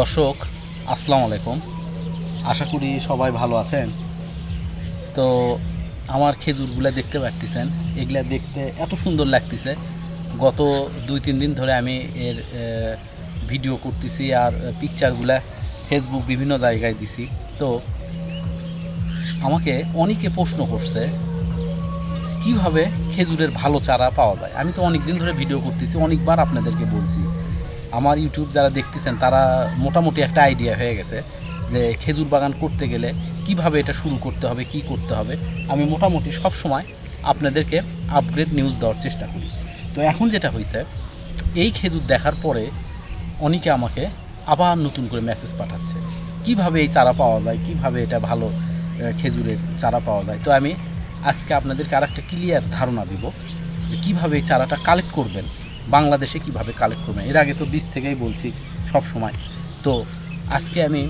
দর্শক, আসসালামু আলাইকুম। আশা করি সবাই ভালো আছেন। তো আমার খেজুরগুলা দেখতে পাচ্ছেন এগুলা দেখতে এত সুন্দর লাগতেছে। গত দুই, তিন দিন ধরে আমি এর ভিডিও করতেছি আর পিকচারগুলা ফেসবুক বিভিন্ন জায়গায় দিছি। তো আমাকে অনেকে প্রশ্ন করছে, কীভাবে খেজুরের ভালো চারা পাওয়া যায়? আমি তো অনেক দিন ধরে ভিডিও করতেছি, অনেকবার আপনাদেরকে বলছি। আমার ইউটিউব যারা দেখতেছেন, তারা মোটামুটি একটা আইডিয়া হয়ে গেছে যে খেজুর বাগান করতে গেলে কীভাবে এটা শুরু করতে হবে, কি করতে হবে। আমি মোটামুটি সব সময় আপনাদেরকে আপগ্রেড নিউজ দেওয়ার চেষ্টা করি। তো এখন যেটা হয়েছে এই খেজুর দেখার পরে অনেকে আমাকে আবার নতুন করে মেসেজ পাঠাচ্ছে। কীভাবে এই চারা পাওয়া যায়, কীভাবে এটা ভালো খেজুরের চারা পাওয়া যায়। তো আমি আজকে আপনাদেরকে আর একটা ক্লিয়ার ধারণা দিব যে কীভাবে এই চারাটা কালেক্ট করবেন। বাংলাদেশে কীভাবে কালেক্ট করবেন এর আগে তো বীজ থেকেই বলছি সব সময়। তো আজকে আমি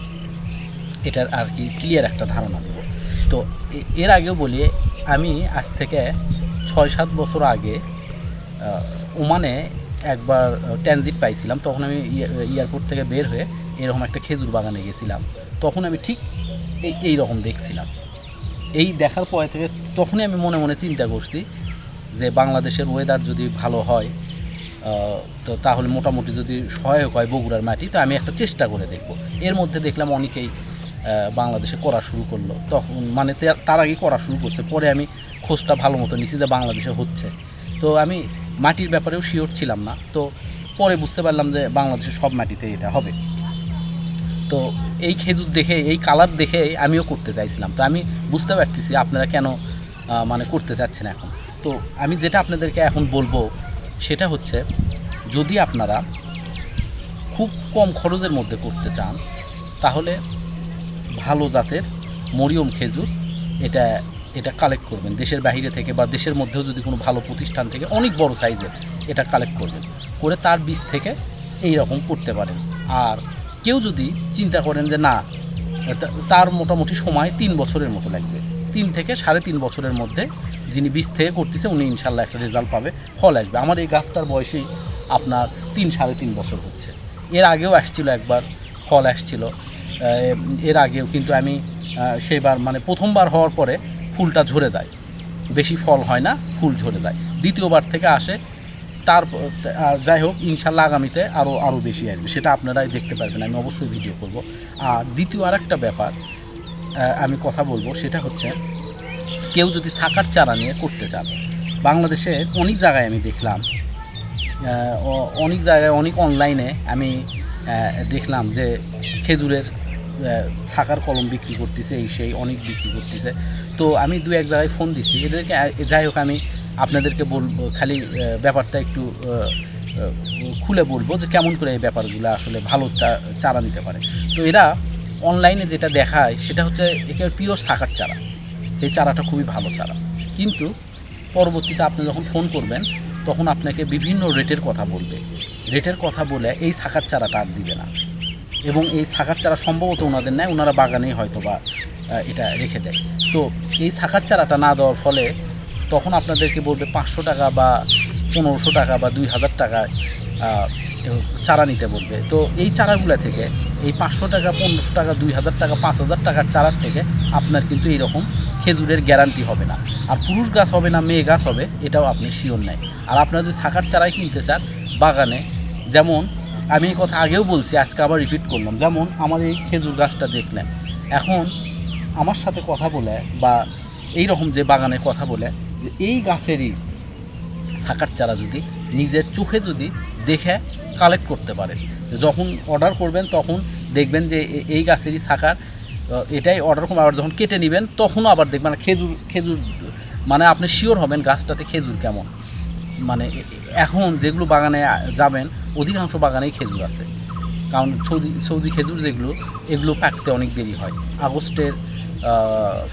এটার আর কি ক্লিয়ার একটা ধারণা দেব। তো এর আগেও বলি, আমি আজ থেকে ছয় সাত বছর আগে ওমানে একবার ট্রানজিট পাইছিলাম। তখন আমি এয়ারপোর্ট থেকে বের হয়ে এরকম একটা খেজুর বাগানে গেছিলাম। তখন আমি ঠিক এই এই রকম দেখছিলাম। এই দেখার পরে থেকে তখনই আমি মনে মনে চিন্তা করছি যে বাংলাদেশের ওয়েদার যদি ভালো হয় তো তাহলে মোটামুটি যদি সহায়ক হয় বগুড়ার মাটি, তো আমি একটা চেষ্টা করে দেখব। এর মধ্যে দেখলাম অনেকেই বাংলাদেশে করা শুরু করল। তখন মানে তার আগে করা শুরু করছে, পরে আমি খোঁজটা ভালো মতো নিছি যে বাংলাদেশে হচ্ছে। তো আমি মাটির ব্যাপারেও শিওর ছিলাম না। তো পরে বুঝতে পারলাম যে বাংলাদেশে সব মাটিতে এটা হবে। তো এই খেজুর দেখে, এই কালার দেখে আমিও করতে চাইছিলাম। তো আমি বুঝতে পারতেছি আপনারা কেন মানে করতে চাচ্ছেন এখন। তো আমি যেটা আপনাদেরকে এখন বলব সেটা হচ্ছে, যদি আপনারা খুব কম খরচের মধ্যে করতে চান, তাহলে ভালো জাতের মরিয়ম খেজুর এটা এটা কালেক্ট করবেন। দেশের বাইরে থেকে বা দেশের মধ্যেও যদি কোনো ভালো প্রতিষ্ঠান থেকে অনেক বড় সাইজের এটা কালেক্ট করবেন। করে তার বীজ থেকে এই রকম করতে পারেন। আর কেউ যদি চিন্তা করেন যে, না তার মোটামুটি সময় তিন বছরের মতো লাগবে। তিন থেকে সাড়ে তিন বছরের মধ্যে যিনি বীজ থেকে করতেছে, উনি ইনশাল্লাহ একটা রেজাল্ট পাবে, ফল আসবে। আমার এই গাছটার বয়সেই আপনার তিন, সাড়ে তিন বছর হচ্ছে। এর আগেও আসছিল একবার, ফল আসছিল। এর আগেও কিন্তু আমি সেবার মানে প্রথমবার হওয়ার পরে ফুলটা ঝরে যায়। বেশি ফল হয় না, ফুল ঝরে যায়। দ্বিতীয়বার থেকে আসে তারপর যাই হোক, ইনশাল্লাহ আগামীতে আরও আরও বেশি আসবে। সেটা আপনারাই দেখতে পারবেন, আমি অবশ্যই ভিডিও করব। আর দ্বিতীয় আর একটা ব্যাপার আমি কথা বলব, সেটা হচ্ছে কেউ যদি সাকার চারা নিয়ে করতে চান, বাংলাদেশে অনেক জায়গায় আমি দেখলাম অনেক জায়গায়, অনেক অনলাইনে আমি দেখলাম যে খেজুরের ছাকার কলম বিক্রি করতেছে, এই সেই অনেক বিক্রি করতেছে। তো আমি দু এক জায়গায় ফোন দিছি, এদেরকে যাই হোক আমি আপনাদেরকে বলব খালি ব্যাপারটা একটু খুলে বলব যে কেমন করে এই ব্যাপারগুলো আসলে ভালো চারা নিতে পারে। তো এরা অনলাইনে যেটা দেখায়, সেটা হচ্ছে একে পিওর শাখার চারা। এই চারাটা খুবই ভালো চারা। কিন্তু পরবর্তীতে আপনি যখন ফোন করবেন, তখন আপনাকে বিভিন্ন রেটের কথা বলবে। রেটের কথা বলে এই শাখার চারাটা আর দিবে না। এবং এই শাখার চারা সম্ভবত ওনাদের নেয় ওনারা বাগানেই হয়তো বা এটা রেখে দেয়। তো এই শাখার চারাটা না দেওয়ার ফলে তখন আপনাদেরকে বলবে পাঁচশো টাকা বা পনেরোশো টাকা বা দুই হাজার টাকা চারা নিতে বলবে। তো এই চারাগুলো থেকে এই পাঁচশো টাকা, পনেরোশো টাকা, দুই হাজার টাকা, পাঁচ হাজার টাকার চারার থেকে আপনার কিন্তু এইরকম খেজুরের গ্যারান্টি হবে না। আর পুরুষ গাছ হবে না, মেয়ে গাছ হবে, এটাও আপনি শিওর নেয় আর আপনারা যদি শাখার চারাই কিনতে চান, বাগানে, যেমন আমি এই কথা আগেও বলছি, আজকে আবার রিপিট করলাম, যেমন আমার এই খেজুর গাছটা দেখলেন, এখন আমার সাথে কথা বলে বা এই রকম যে বাগানে কথা বলে, যে এই গাছেরই শাকার চারা যদি নিজের চোখে যদি দেখে কালেক্ট করতে পারেন যখন অর্ডার করবেন, তখন দেখবেন যে এই গাছেরই শাখার এটাই অর্ডার আবার যখন কেটে নেবেন, তখনও আবার দেখবেন খেজুর খেজুর মানে আপনি শিওর হবেন গাছটাতে খেজুর কেমন। মানে এখন যেগুলো বাগানে যাবেন, অধিকাংশ বাগানেই খেজুর আছে। কারণ সৌদি সৌদি খেজুর যেগুলো, এগুলো পাকতে অনেক দেরি হয়। আগস্টের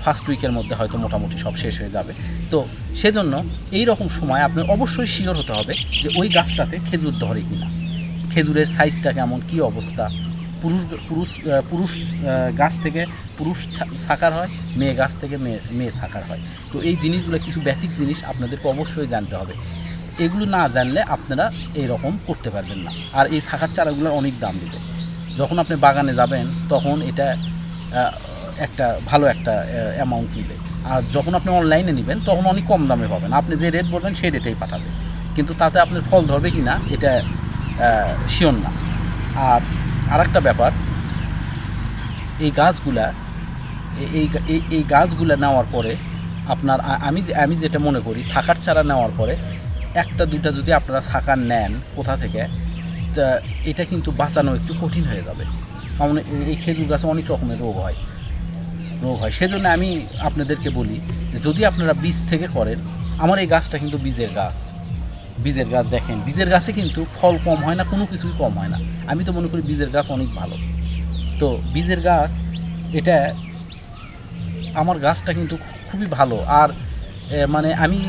ফার্স্ট উইকের মধ্যে হয়তো মোটামুটি সব শেষ হয়ে যাবে। তো সেজন্য এই রকম সময় আপনার অবশ্যই শিওর হতে হবে যে ওই গাছটাতে খেজুর ধরে কিনা। খেজুরের সাইজটা কেমন, কি অবস্থা? পুরুষ পুরুষ পুরুষ গাছ থেকে পুরুষ সাকার হয়, মেয়ে গাছ থেকে মেয়ে মেয়ে সাকার হয়। তো এই জিনিসগুলো কিছু বেসিক জিনিস আপনাদেরকে অবশ্যই জানতে হবে। এগুলো না জানলে আপনারা এই রকম করতে পারবেন না। আর এই শাখার চারাগুলোর অনেক দাম দিবে। যখন আপনি বাগানে যাবেন, তখন এটা একটা ভালো একটা অ্যামাউন্ট মিলে আর যখন আপনি অনলাইনে নেবেন, তখন অনেক কম দামে পাবেন। আপনি যে রেট বলবেন, সেই রেটেই পাঠাবে। কিন্তু তাতে আপনার ফল ধরবে কি না এটা শিওর না। আর আরেকটা ব্যাপার, এই গাছগুলা, এই এই গাছগুলা নেওয়ার পরে আপনার আমি আমি যেটা মনে করি, শাখার চারা নেওয়ার পরে একটা, দুইটা যদি আপনারা শাখার নেন কোথা থেকে, তা এটা কিন্তু বাঁচানো একটু কঠিন হয়ে যাবে। কারণ এই- খেজুর গাছে অনেক রকমের রোগ হয়। রোগ হয়। সেজন্য আমি আপনাদেরকে বলি যদি আপনারা বীজ থেকে করেন, আমার এই গাছটা কিন্তু বীজের গাছ। বীজের গাছ দেখেন। বীজের গাছে কিন্তু ফল কম হয় না, কোনো কিছুই কম হয় না। আমি তো মনে করি বীজের গাছ অনেক ভালো। তো বীজের গাছ, এটা আমার গাছটা কিন্তু খুবই ভালো। আর মানে আমি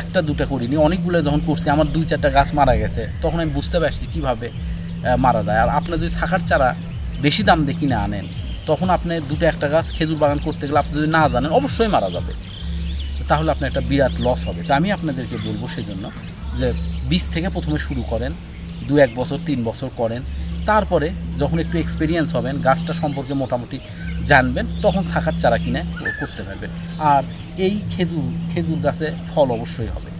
একটা দুটা করিনি। অনেকগুলো যখন করছি, আমার দুই চারটা গাছ মারা গেছে। তখন আমি বুঝতে পারছি কীভাবে মারা যায়। আর আপনার যদি শাখার চারা বেশি দাম দিয়ে কিনে আনেন, তখন আপনি দুটো একটা গাছ খেজুর বাগান করতে গেলে আপনি যদি না জানেন, অবশ্যই মারা যাবে। তাহলে আপনার একটা বিরাট লস হবে। তো আমি আপনাদেরকে বলব সেই জন্য যে বীজ থেকে প্রথমে শুরু করেন, দু এক বছর, তিন বছর করেন। তারপরে যখন একটু এক্সপিরিয়েন্স হবেন, গাছটা সম্পর্কে মোটামুটি জানবেন, তখন শাখার চারা কিনে করতে পারবেন। আর এই খেজুর খেজুর গাছে ফল অবশ্যই হবে।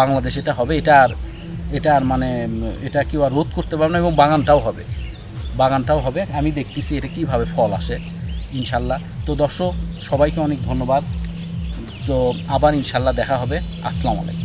বাংলাদেশ এটা হবে, এটা আর এটা আর মানে এটা কেউ আর রোধ করতে পারবে না এবং বাগানটাও হবে। বাগানটাও হবে, আমি দেখতেছি এটা কীভাবে ফল আসে, ইনশাল্লাহ। তো দর্শক, সবাইকে অনেক ধন্যবাদ। তো আবার ইনশাল্লাহ দেখা হবে। আসসালামু আলাইকুম।